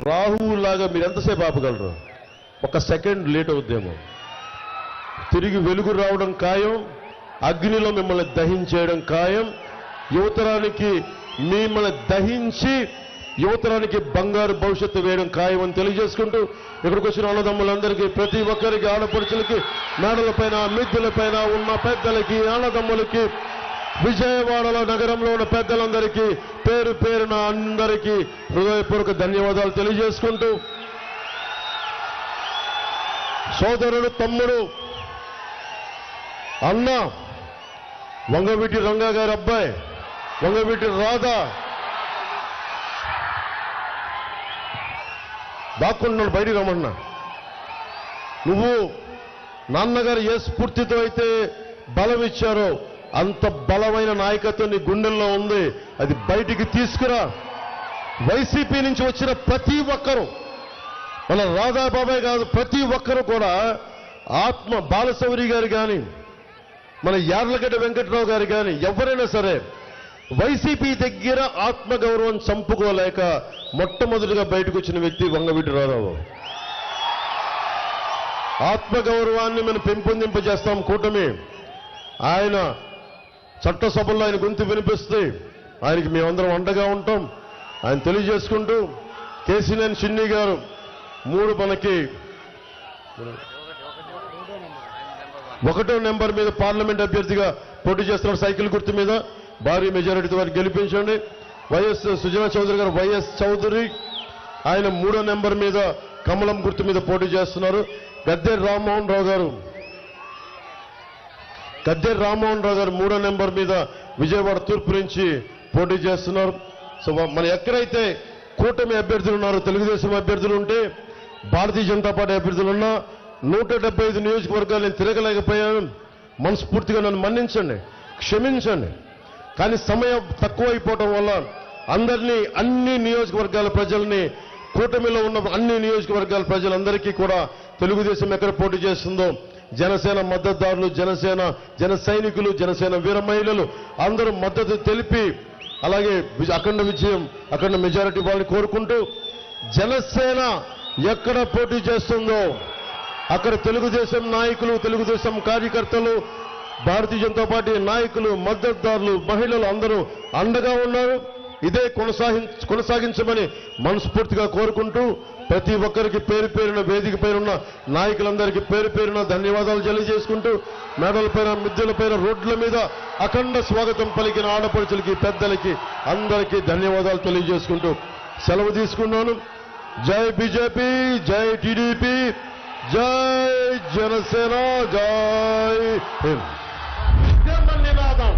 రాహువులాగా మీరు ఎంతసేపు ఆపగలరు? ఒక సెకండ్ లేట్ అవుద్దేమో. తిరిగి వెలుగు రావడం ఖాయం అగ్నిలో మిమ్మల్ని దహించేయడం ఖాయం యువతరానికి మిమ్మల్ని దహించి యువతరానికి బంగారు భవిష్యత్తు వేయడం ఖాయం అని తెలియజేసుకుంటూ ఇక్కడికి వచ్చిన అన్నదమ్ములందరికీ ప్రతి ఒక్కరికి ఆడపడుచులకి మేడలపైన మిద్దెలపైన ఉన్న పెద్దలకి అన్నదమ్ములకి విజయవాడలో నగరంలో ఉన్న పెద్దలందరికీ పేరు పేరున అందరికీ హృదయపూర్వక ధన్యవాదాలు తెలియజేసుకుంటూ సోదరుడు తమ్ముడు అన్న వంగవీటి రంగా గారి అబ్బాయి వంగవీటి రాధా దాక్కుంటున్నాడు బయటికి రమ్మన్నా. నువ్వు నాన్నగారు ఏ స్ఫూర్తితో అయితే బలం ఇచ్చారో అంత బలమైన నాయకత్వం నీ గుండెల్లో ఉంది. అది బయటికి తీసుకురా. వైసీపీ నుంచి వచ్చిన ప్రతి ఒక్కరూ మన రాధాబాబాయ్ కాదు ప్రతి ఒక్కరూ కూడా ఆత్మ బాలశౌరి గారు కానీ మన యార్లగడ్డ వెంకట్రావు గారు కానీ ఎవరైనా సరే వైసీపీ దగ్గర ఆత్మగౌరవం చంపుకోలేక మొట్టమొదటిగా బయటకు వచ్చిన వ్యక్తి వంగవీటి రాధావు ఆత్మగౌరవాన్ని మనం పెంపొందింపజేస్తాం కూటమి. ఆయన చట్టసభల్లో ఆయన గొంతు వినిపిస్తే ఆయనకి మేమందరం అండగా ఉంటాం. ఆయన తెలియజేసుకుంటూ కేసీనేని చిన్ని గారు మూడు మనకి ఒకటో నెంబర్ మీద పార్లమెంట్ అభ్యర్థిగా పోటీ చేస్తున్నారు సైకిల్ గుర్తు మీద. భారీ మెజారిటీతో వారిని గెలిపించండి. వైఎస్ సుజనా చౌదరి గారు వైఎస్ చౌదరి ఆయన మూడో నెంబర్ మీద కమలం గుర్తు మీద పోటీ చేస్తున్నారు. గద్దె రామ్మోహన్ రావు గారు గద్దె రామ్మోహన్ రావు గారు మూడో నెంబర్ మీద విజయవాడ తూర్పు నుంచి పోటీ చేస్తున్నారు. సో మన ఎక్కడైతే కూటమి అభ్యర్థులు ఉన్నారో తెలుగుదేశం అభ్యర్థులు ఉంటే భారతీయ జనతా పార్టీ అభ్యర్థులు ఉన్నా నూట డెబ్బై ఐదు నియోజకవర్గాలు నేను తిరగలేకపోయాను. మనస్ఫూర్తిగా నన్ను మన్నించండి క్షమించండి. కానీ సమయం తక్కువైపోవటం వల్ల అందరినీ అన్ని నియోజకవర్గాల ప్రజల్ని కూటమిలో ఉన్న అన్ని నియోజకవర్గాల ప్రజలందరికీ కూడా తెలుగుదేశం ఎక్కడ పోటీ చేస్తుందో జనసేన మద్దతుదారులు జనసేన జన సైనికులు జనసేన వీర మహిళలు అందరూ మద్దతు తెలిపి అలాగే అఖండ విజయం అఖండ మెజారిటీ వాళ్ళని కోరుకుంటూ జనసేన ఎక్కడ పోటీ చేస్తుందో అక్కడ తెలుగుదేశం నాయకులు తెలుగుదేశం కార్యకర్తలు భారతీయ జనతా పార్టీ నాయకులు మద్దతుదారులు మహిళలు అందరూ అండగా ఉన్నారు. ఇదే కొనసాగి కొనసాగించమని మనస్ఫూర్తిగా కోరుకుంటూ ప్రతి ఒక్కరికి పేరు పేరున వేదిక పైన ఉన్న నాయకులందరికీ పేరు పేరున ధన్యవాదాలు తెలియజేసుకుంటూ మెడల పైన మిద్దెల పైన రోడ్ల మీద అఖండ స్వాగతం పలికిన ఆడపడుచులకి పెద్దలకి అందరికీ ధన్యవాదాలు తెలియజేసుకుంటూ సెలవు తీసుకున్నాను. జై బీజేపీ జై టీడీపీ జై జనసేన జై హింద్. నినాదం